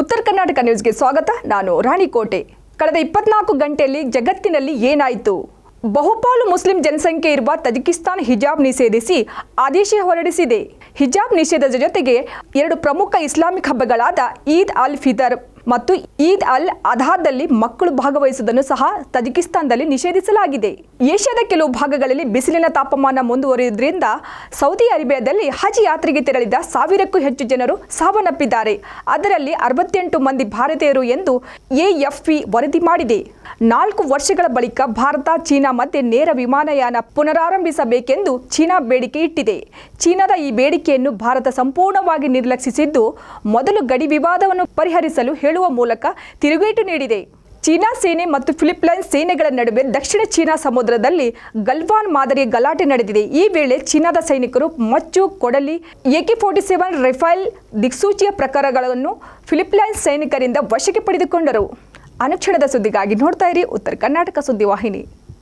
ಉತ್ತರ ಕರ್ನಾಟಕ ನ್ಯೂಸ್ಗೆ ಸ್ವಾಗತ. ನಾನು ರಾಣಿಕೋಟೆ ಕಳೆದ ಇಪ್ಪತ್ನಾಲ್ಕು ಗಂಟೆಯಲ್ಲಿ ಜಗತ್ತಿನಲ್ಲಿ ಏನಾಯಿತು? ಬಹುಪಾಲು ಮುಸ್ಲಿಂ ಜನಸಂಖ್ಯೆ ಇರುವ ತಜಿಕಿಸ್ತಾನ್ ಹಿಜಾಬ್ ನಿಷೇಧಿಸಿ ಆದೇಶ ಹೊರಡಿಸಿದೆ. ಹಿಜಾಬ್ ನಿಷೇಧದ ಜೊತೆಗೆ ಎರಡು ಪ್ರಮುಖ ಇಸ್ಲಾಮಿಕ್ ಹಬ್ಬಗಳಾದ ಈದ್ ಅಲ್ ಫಿತರ್ ಮತ್ತು ಈದ್ ಅಲ್ ಅಧಾದಲ್ಲಿ ಮಕ್ಕಳು ಭಾಗವಹಿಸುವುದನ್ನು ಸಹ ತಜಿಕಿಸ್ತಾನದಲ್ಲಿ ನಿಷೇಧಿಸಲಾಗಿದೆ. ಏಷ್ಯಾದ ಕೆಲವು ಭಾಗಗಳಲ್ಲಿ ಬಿಸಿಲಿನ ತಾಪಮಾನ ಮುಂದುವರಿಯುವುದರಿಂದ ಸೌದಿ ಅರೇಬಿಯಾದಲ್ಲಿ ಹಜ್ ಯಾತ್ರೆಗೆ ತೆರಳಿದ ಸಾವಿರಕ್ಕೂ ಹೆಚ್ಚು ಜನರು ಸಾವನ್ನಪ್ಪಿದ್ದಾರೆ. ಅದರಲ್ಲಿ ಅರವತ್ತೆಂಟು ಮಂದಿ ಭಾರತೀಯರು ಎಂದು ಎಎಫ್ಪಿ ವರದಿ ಮಾಡಿದೆ. ನಾಲ್ಕು ವರ್ಷಗಳ ಬಳಿಕ ಭಾರತ ಚೀನಾ ಮಧ್ಯೆ ನೇರ ವಿಮಾನಯಾನ ಪುನರಾರಂಭಿಸಬೇಕೆಂದು ಚೀನಾ ಬೇಡಿಕೆ ಇಟ್ಟಿದೆ. ಚೀನಾದ ಈ ಬೇಡಿಕೆಯನ್ನು ಭಾರತ ಸಂಪೂರ್ಣವಾಗಿ ನಿರ್ಲಕ್ಷಿಸಿದ್ದು ಮೊದಲು ಗಡಿ ವಿವಾದವನ್ನು ಪರಿಹರಿಸಲು ಹೇಳುವ ಮೂಲಕ ತಿರುಗೇಟು ನೀಡಿದೆ. ಚೀನಾ ಸೇನೆ ಮತ್ತು ಫಿಲಿಪ್ಪೈನ್ಸ್ ಸೇನೆಗಳ ನಡುವೆ ದಕ್ಷಿಣ ಚೀನಾ ಸಮುದ್ರದಲ್ಲಿ ಗಲ್ವಾನ್ ಮಾದರಿಯ ಗಲಾಟೆ ನಡೆದಿದೆ. ಈ ವೇಳೆ ಚೀನಾದ ಸೈನಿಕರು ಮಚ್ಚು, ಕೊಡಲಿ ಎಕೆ ಫೋರ್ಟಿ ಸೆವೆನ್ ರೈಫೈಲ್ ದಿಕ್ಸೂಚಿಯ ಪ್ರಕಾರಗಳನ್ನು ಫಿಲಿಪ್ಪೈನ್ಸ್ ಸೈನಿಕರಿಂದ ವಶಕ್ಕೆ ಪಡೆದುಕೊಂಡರು. ಅನುಕ್ಷಣದ ಸುದ್ದಿಗಾಗಿ ನೋಡ್ತಾ ಇರಿ ಉತ್ತರ ಕರ್ನಾಟಕ ಸುದ್ದಿವಾಹಿನಿ